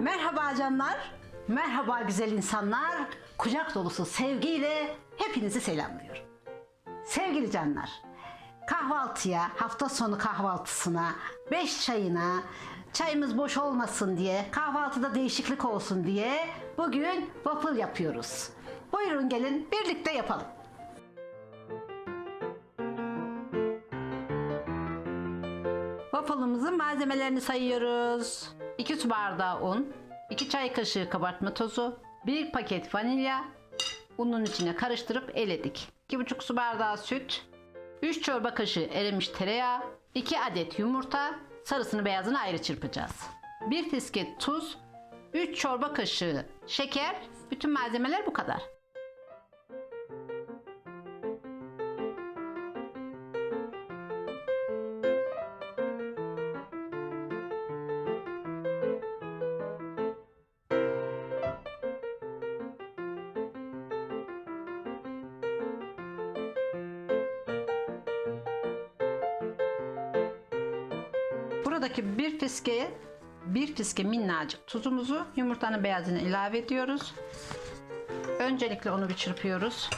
Merhaba canlar. Merhaba güzel insanlar. Kucak dolusu sevgiyle hepinizi selamlıyorum. Sevgili canlar, kahvaltıya, hafta sonu kahvaltısına, beş çayına, çayımız boş olmasın diye, kahvaltıda değişiklik olsun diye bugün waffle yapıyoruz. Buyurun gelin birlikte yapalım. Waffle'ımızın malzemelerini sayıyoruz. 2 su bardağı un, 2 çay kaşığı kabartma tozu, 1 paket vanilya, unun içine karıştırıp eledik. 2,5 su bardağı süt, 3 çorba kaşığı erimiş tereyağı, 2 adet yumurta, sarısını beyazını ayrı çırpacağız. 1 fisket tuz, 3 çorba kaşığı şeker, bütün malzemeler bu kadar. Buradaki bir fiske bir fiske minnacık tuzumuzu yumurtanın beyazını ilave ediyoruz. Öncelikle onu bir çırpıyoruz.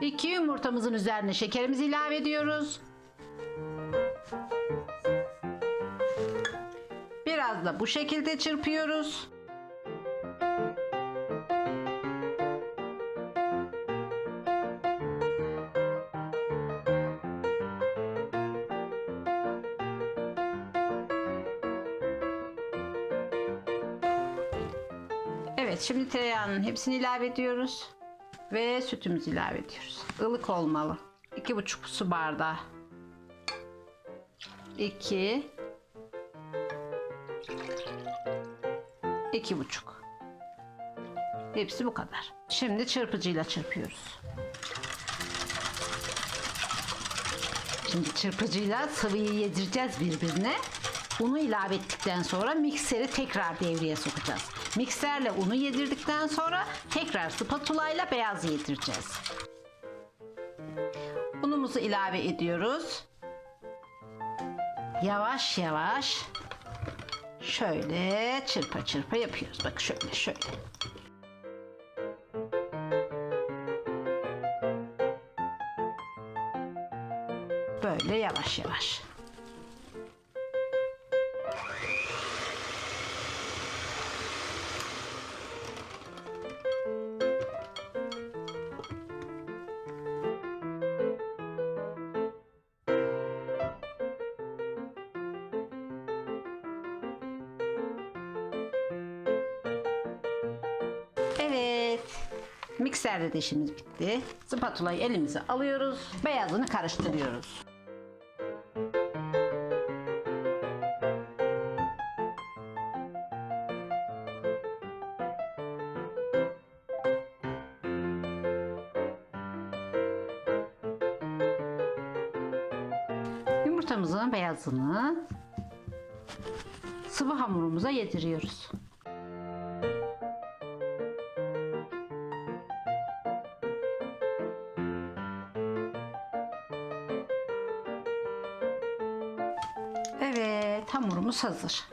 İki yumurtamızın üzerine şekerimizi ilave ediyoruz. Biraz da bu şekilde çırpıyoruz. Evet şimdi tereyağının hepsini ilave ediyoruz. Ve sütümüzü ilave ediyoruz. Ilık olmalı. 2,5 su bardağı. 2 2,5 Hepsi bu kadar. Şimdi çırpıcıyla çırpıyoruz. Şimdi çırpıcıyla sıvıyı yedireceğiz birbirine. Unu ilave ettikten sonra mikseri tekrar devreye sokacağız. Mikserle unu yedirdikten sonra tekrar spatula ile beyaz yedireceğiz. Unumuzu ilave ediyoruz. Yavaş yavaş şöyle çırpa çırpa yapıyoruz. Bak şöyle şöyle. Böyle yavaş yavaş. Evet. Mikserde de işimiz bitti. Spatulayı elimize alıyoruz. Beyazını karıştırıyoruz. Yumurtamızın beyazını sıvı hamurumuza yediriyoruz. Evet, hamurumuz hazır.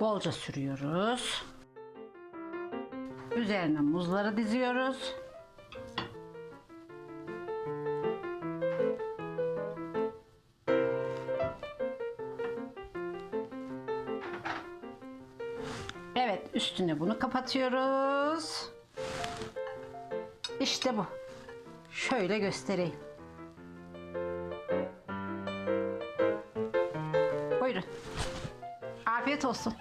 Bolca sürüyoruz. Üzerine muzları diziyoruz. Evet, üstüne bunu kapatıyoruz. İşte bu. Şöyle göstereyim. Buyurun. Afiyet olsun.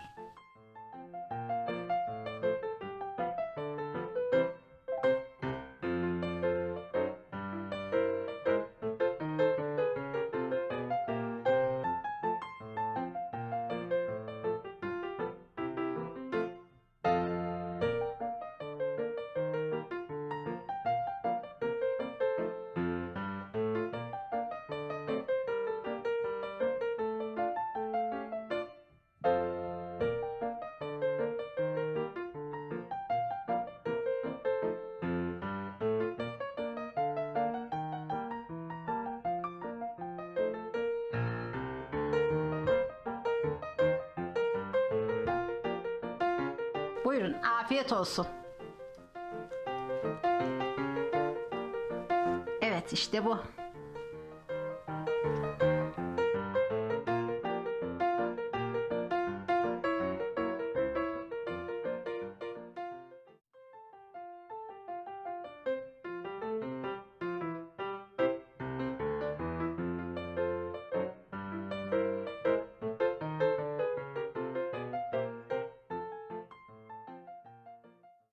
Buyurun, afiyet olsun. Evet, işte bu.